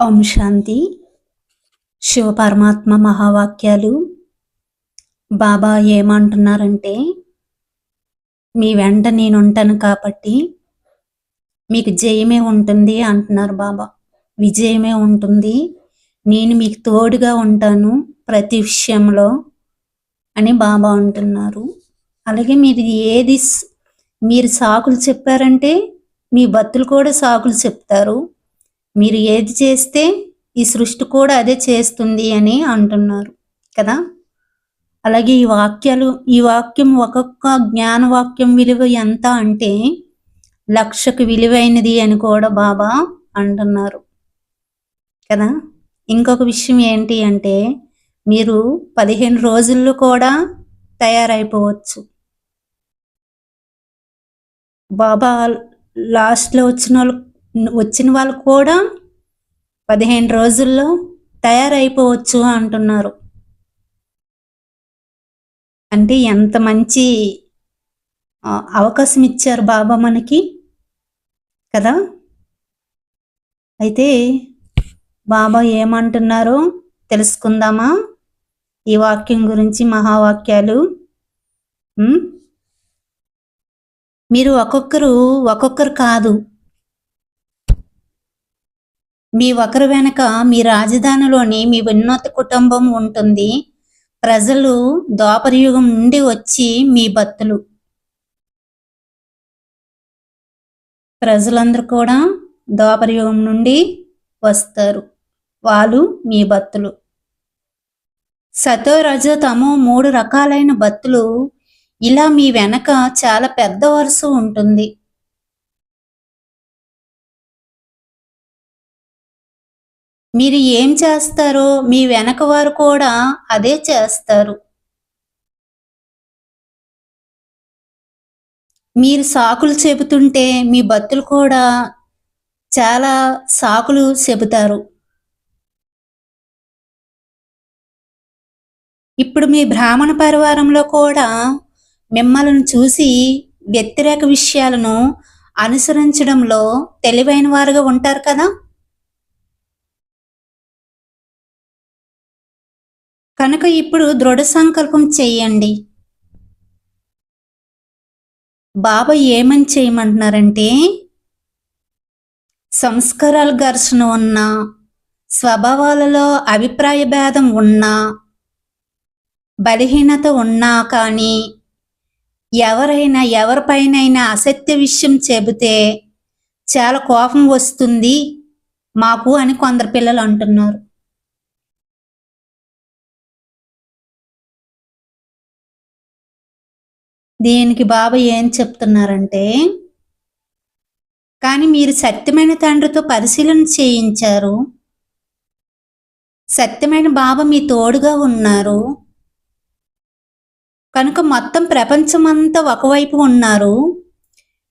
ఓం శాంతి. శివ పరమాత్మ మహావాక్యాలు. బాబా ఏమంటున్నారంటే మీ వెంట నేను ఉంటాను కాబట్టి మీకు జయమే ఉంటుంది అంటున్నారు బాబా. విజయమే ఉంటుంది. నేను మీకు తోడుగా ఉంటాను ప్రతి విషయంలో అని బాబా అంటున్నారు. అలాగే మీరు ఏది మీరు సాకులు చెప్పారంటే మీ భక్తులు కూడా సాకులు చెప్తారు. మీరు ఏది చేస్తే ఈ సృష్టి కూడా అదే చేస్తుంది అని అంటున్నారు కదా? అలాగే ఈ వాక్యాలు ఈ వాక్యం ఒక్కొక్క జ్ఞాన వాక్యం విలువ ఎంత అంటే లక్షకు విలువైనది అని కూడా బాబా అంటున్నారు కదా? ఇంకొక విషయం ఏంటి అంటే మీరు పదిహేను రోజుల్లో కూడా తయారైపోవచ్చు. బాబా లాస్ట్లో వచ్చిన వాళ్ళు వచ్చిన వాళ్ళు కూడా పదిహేను రోజుల్లో తయారైపోవచ్చు అంటున్నారు. అంటే ఎంత మంచి అవకాశం ఇచ్చారు బాబా మనకి కదా? అయితే బాబా ఏమంటున్నారో తెలుసుకుందామా? ఈ వాక్యం గురించి మహావాక్యాలు. మీరు ఒక్కొక్కరు ఒక్కొక్కరు కాదు. మీ ఒకరి వెనక మీ రాజధానిలోని మీ ఉన్నత కుటుంబం ఉంటుంది. ప్రజలు దోపరయుగం నుండి వచ్చి మీ భక్తులు. ప్రజలందరూ కూడా దోపరయుగం నుండి వస్తారు. వాళ్ళు మీ భక్తులు. సతో రజ తమో మూడు రకాలైన భక్తులు. ఇలా మీ వెనక చాలా పెద్ద వరుస ఉంటుంది. మీరు ఏం చేస్తారో మీ వెనక వారు కూడా అదే చేస్తారు. మీరు సాకులు చెబుతుంటే మీ భక్తులు కూడా చాలా సాకులు చెబుతారు. ఇప్పుడు మీ బ్రాహ్మణ పరివారంలో కూడా మిమ్మల్ని చూసి వ్యతిరేక విషయాలను అనుసరించడంలో తెలివైన వారుగా ఉంటారు కదా? కనుక ఇప్పుడు దృఢ సంకల్పం చెయ్యండి. బాబా ఏమని చేయమంటున్నారంటే సంస్కారాల ఘర్షణ ఉన్నా స్వభావాలలో అభిప్రాయ భేదం ఉన్నా బలహీనత ఉన్నా కానీ ఎవరైనా ఎవరిపైనైనా అసత్య విషయం చెబితే చాలా కోపం వస్తుంది మాకు అని కొందరు పిల్లలు అంటున్నారు. దీనికి బాబా ఏం చెప్తున్నారంటే కానీ మీరు సత్యమైన తండ్రితో పరిశీలన చేయించారు. సత్యమైన బాబా మీ తోడుగా ఉన్నారు. కనుక మొత్తం ప్రపంచమంతా ఒకవైపు ఉన్నారు.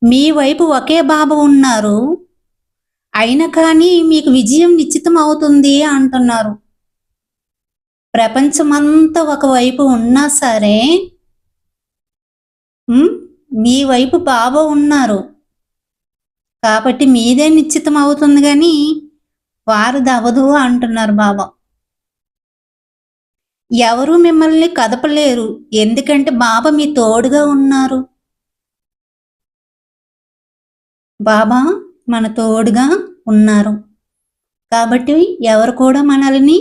మీ వైపు ఒకే బాబా ఉన్నారు. అయినా కానీ మీకు విజయం నిశ్చితం అవుతుంది అంటున్నారు. ప్రపంచమంతా ఒకవైపు ఉన్నా సరే మీ వైపు బాబా ఉన్నారు. కాబట్టి మీదే నిశ్చితం అవుతుంది కానీ వారిది అవదు అంటున్నారు బాబా ఎవరు మిమ్మల్ని కదపలేరు. ఎందుకంటే బాబా మీ తోడుగా ఉన్నారు. బాబా మన తోడుగా ఉన్నారు. కాబట్టి ఎవరు కూడా మనల్ని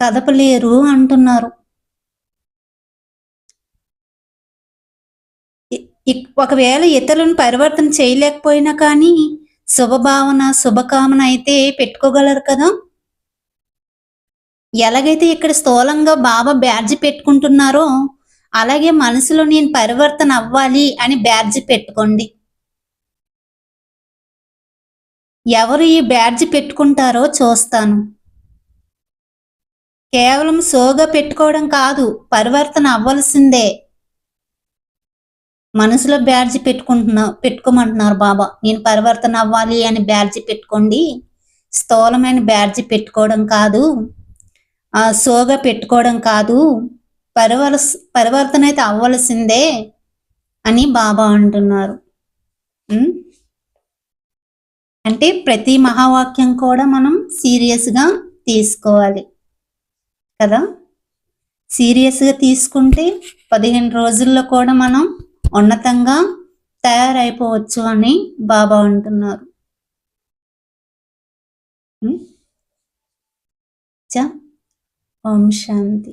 కదపలేరు అంటున్నారు. ఒకవేళ ఇతరులను పరివర్తన చేయలేకపోయినా కానీ శుభభావన శుభకామన అయితే పెట్టుకోగలరు కదా? ఎలాగైతే ఇక్కడ స్థూలంగా బాబా బ్యాడ్జి పెట్టుకుంటున్నారో అలాగే మనసులో నేను పరివర్తన అవ్వాలి అని బ్యాడ్జి పెట్టుకోండి. ఎవరు ఈ బ్యాడ్జి పెట్టుకుంటారో చూస్తాను. కేవలం సోగా పెట్టుకోవడం కాదు పరివర్తన అవ్వాల్సిందే. మనసులో బ్యాడ్జి పెట్టుకుంటున్నా పెట్టుకోమంటున్నారు బాబా. నేను పరివర్తన అవ్వాలి అని బ్యాడ్జి పెట్టుకోండి. స్థూలమైన బ్యాడ్జి పెట్టుకోవడం కాదు. ఆ సోగా పెట్టుకోవడం కాదు. పరివర్ పరివర్తన అయితే అవ్వాల్సిందే అని బాబా అంటున్నారు. అంటే ప్రతి మహావాక్యం కూడా మనం సీరియస్గా తీసుకోవాలి. కదా? సీరియస్గా తీసుకుంటే పదిహేను రోజుల్లో కూడా మనం ఉన్నతంగా తయారైపోవచ్చు అని బాబా అంటున్నారు. చ. ఓం శాంతి.